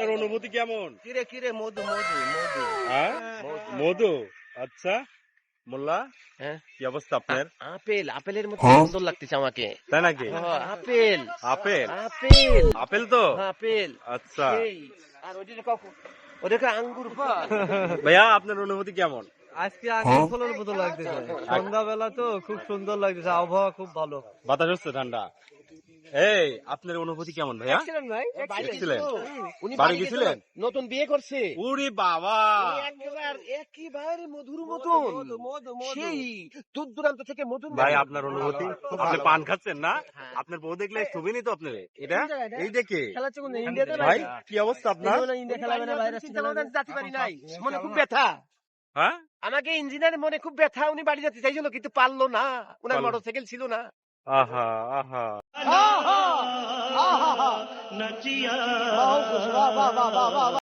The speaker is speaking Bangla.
আপনার অনুভূতি কেমন? কিরে কিরে মধু মধু মধু। হ্যাঁ? মধু আচ্ছা। মোল্লা হ্যাঁ? কি অবস্থা আপনার? আপেল আপেলের মতো হ্যাঁ? সুন্দর লাগতেছে আমাকে। তাই নাকি? আপেল। আপেল? আপেল। আপেল তো? আপেল। আচ্ছা। এই, আর ওইটা কাকু ওদেরকে আঙ্গুর ফল। ভাইয়া আপনার অনুভূতি কেমন? আজকে আঙ্গুর ফলের মতো লাগতেছে। সন্ধ্যাবেলা তো খুব সুন্দর লাগতেছে। আবহাওয়া খুব ভালো। বাতাস হচ্ছে ঠান্ডা। এই আপনার অনুভূতি কেমন ভাইয়া? বাড়ি গেছিলেন? উনি বাড়ি বাড়ি গেছিলেন? নতুন বিয়ে করছে। উরি বাবা। একেবারে মধুর মতন। সেই দূর দূরান্ত থেকে মধু ভাই আপনার অনুভূতি? আপনি পান খাচ্ছেন না? আপনার বউ দেখলে ছবি নিত আপনার? এটা? এই দেখে? ভাই কি অবস্থা আপনার? যাতে পারি নাই। মনে খুব ব্যথা। হ্যাঁ? আমাকে ইঞ্জিনিয়ার মনে খুব ব্যথা। উনি বাড়ি যেতে চাইছিল কিন্তু পারল না। উনার মোটরসাইকেল ছিল মোটর সাইকেল ছিল না আহা আহা